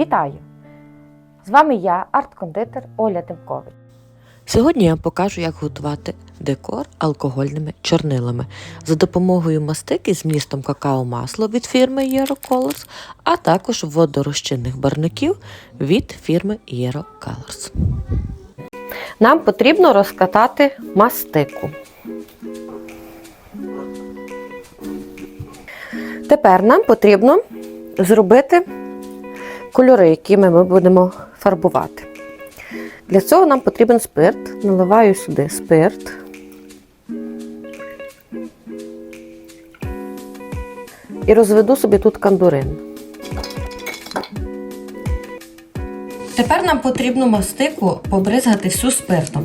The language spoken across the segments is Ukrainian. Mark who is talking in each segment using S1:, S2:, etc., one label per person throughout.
S1: Вітаю! З вами я, арт-кондитер Оля Тимкович.
S2: Сьогодні я вам покажу, як готувати декор алкогольними чорнилами за допомогою мастики з містом какао-масло від фірми Colors, а також водорозчинних барників від фірми Colors.
S1: Нам потрібно розкатати мастику. Тепер нам потрібно зробити кольори, якими ми будемо фарбувати. Для цього нам потрібен спирт. Наливаю сюди спирт. І розведу собі тут кандурин. Тепер нам потрібно мастику побризгати всю спиртом.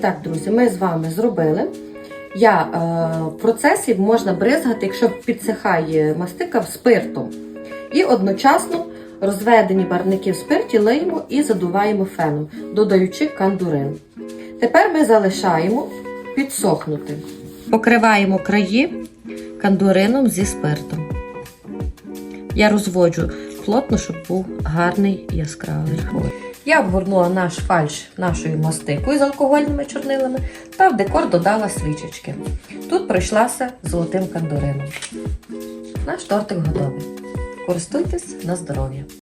S1: Так, друзі, ми з вами зробили. Я е, в процесі можна бризгати, якщо підсихає мастика спиртом. І одночасно розведені барвники в спирті лиємо і задуваємо феном, додаючи кандурин. Тепер ми залишаємо підсохнути. Покриваємо краї кандурином зі спиртом. Я розводжу плотно, щоб був гарний яскравий колір. Я обгорнула наш фальш нашою мастикою з алкогольними чорнилами та в декор додала свічечки. Тут пройшлася золотим кандурином. Наш тортик готовий. Користуйтесь на здоров'я!